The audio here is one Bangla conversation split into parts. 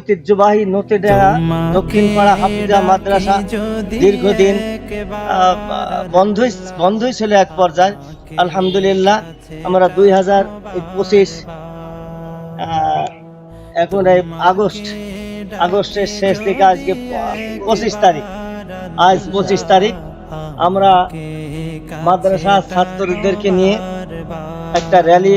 ঐতিহ্যবাহী নতিডাঙ্গা দক্ষিণ পাড়া হাফিজা মাদ্রাসা দীর্ঘদিন বন্ধই বন্ধই ছিল এক পর্যায়ে। আলহামদুলিল্লাহ আমরা দুই হাজার পঁচিশ এখন এই আগস্ট আগস্টের শেষ থেকে আজকে পঁচিশ তারিখ। আজ পঁচিশ তারিখ। আমরা মাদ্রাসা ছাত্রদেরকে নিয়ে একটা র্যালি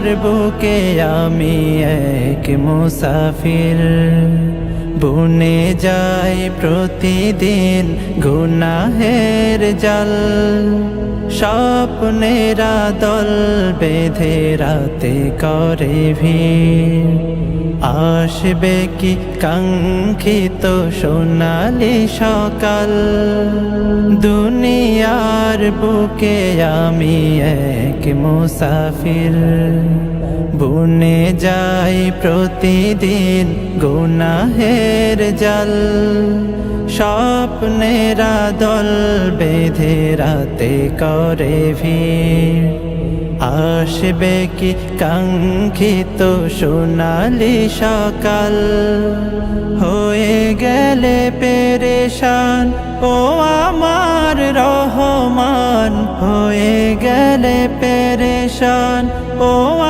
দুনিয়ার বুকে আমি এক মুসাফির। বুনে যাই প্রতিদিন গুনাহের জল। স্বপ্নেরা দল বেঁধে রাতে করে ভিড়। আসবে কি কাঙ্ক্ষিত সোনালি সকাল? দুনিয়ার বুকে আমি এক মুসাফির। বনে যাই প্রতিদিন গুনাহের জল। স্বপ্নেরা দল বেঁধে রাতে করে ভিড়। আসবে কি কাঙ্ক্ষিত সোনালি সকাল? হয়ে গেলে পেরেশান, ও আমার রহমান। হয়ে গেলে পেরেশান, ও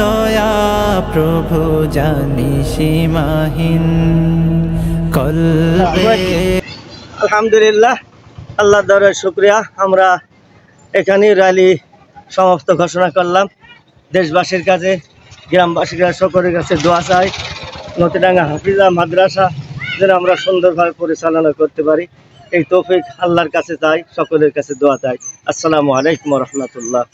দয়া প্রভু জানি সীমাহীন আলহামদুলিল্লাহ আল্লাহ দরের শুক্রিয়া। আমরা এখানেই র্যালি সমাপ্ত ঘোষণা করলাম। দেশবাসীর কাছে, গ্রামবাসীর কাছে সকলের কাছে দোয়া চাই। নতিডাঙ্গা হাফিজা মাদ্রাসা যেন আমরা সুন্দরভাবে পরিচালনা করতে পারি। এই তৌফিক আল্লাহর কাছে চাই, সকলের কাছে দোয়া চাই। আসসালামু আলাইকুম রহমতুল্লাহ।